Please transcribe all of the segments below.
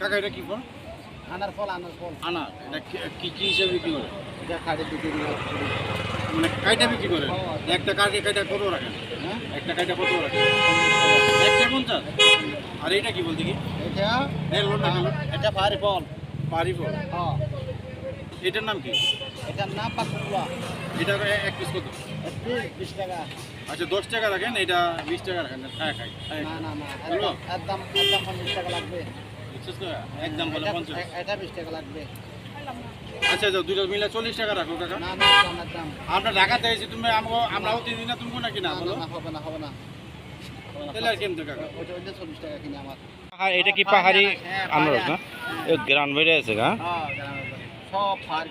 কাকা এটা কি ফল? আনার ফল আনার ফল। আনা এটা কি- কি হিসেবে বিক্রি করে? এটা খাড়ি দিতে দিলে মানে কাইটা বিক্রি করে? একটা কাকে কাইটা কত রাখেন? হ্যাঁ? একটা কাইটা কত রাখেন? একটা পঞ্চাশ? আর এটা কি বলতে কি এটা? এর লোনটা এটা ভারী ফল। পারি ফল? হ্যাঁ। এটার নাম কি? এটার নাম পাকুয়া এটা এক পিস কত? বিশ টাকা। আচ্ছা দশ টাকা রাখেন এটা বিশ টাকা রাখেন খায় খাই খায়। না না না একদম একদম পঞ্চাশ টাকা লাগবে। বুঝছিস তো? একদম বলে পঞ্চাশ। এটা বিশ টাকা লাগবে। আচ্ছা আচ্ছা দুটো মিলে চল্লিশ টাকা রাখো কাকা। না না আমরা ঢাকাতে এসেছি তুমি আমাকে আমরাও তিন দিন না তুমি নাকি না না, বলো? না, না, হবে না হবে না। তাহলে আর কেমন কাকা? চল্লিশ টাকা কিনে আমার। হ্যাঁ এটা কি পাহাড়ি? হ্যাঁ, আনারস না? গ্রান বেড়ে আছে গা হ্যাঁ। সব ফার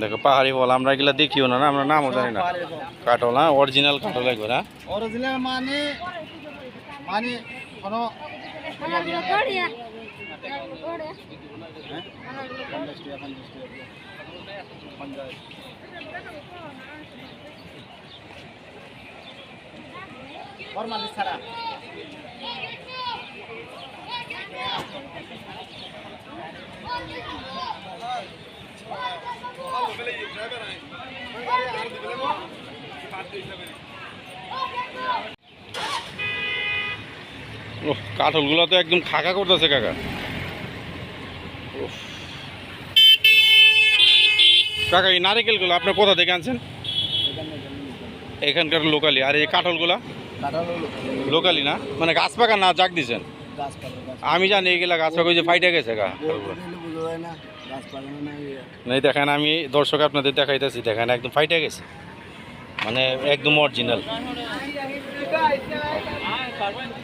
দেখো পাহাড়ি বল আমরা এগুলা দেখিও না না আমরা নামও জানি না। কাটল হ্যাঁ অরিজিনাল কাটল একবার হ্যাঁ? অরিজিনাল মানে মানে কোনো পঞ্চাশ টাকা পঞ্চাশ টাকা পঞ্চাশ ফরমালিস ছাড়া ও কাঠলগুলো তো একদম খাকা করতেছে কাকা। কাকা, এই নারিকেলগুলো আপনি কোথা থেকে আনছেন? এখানকার লোকালি। আর এই কাঠলগুলা? লোকালি না? মানে গাছ পাকা না জাগ দিছেন? আমি জানি এগুলা গাছ পাকা যে ফাইটে গেছে গা নাই, দেখেন, আমি দর্শক আপনাদের দেখাইতেছি। দেখেন, একদম ফাইটে গেছে। মানে একদম অরিজিনাল Gracias.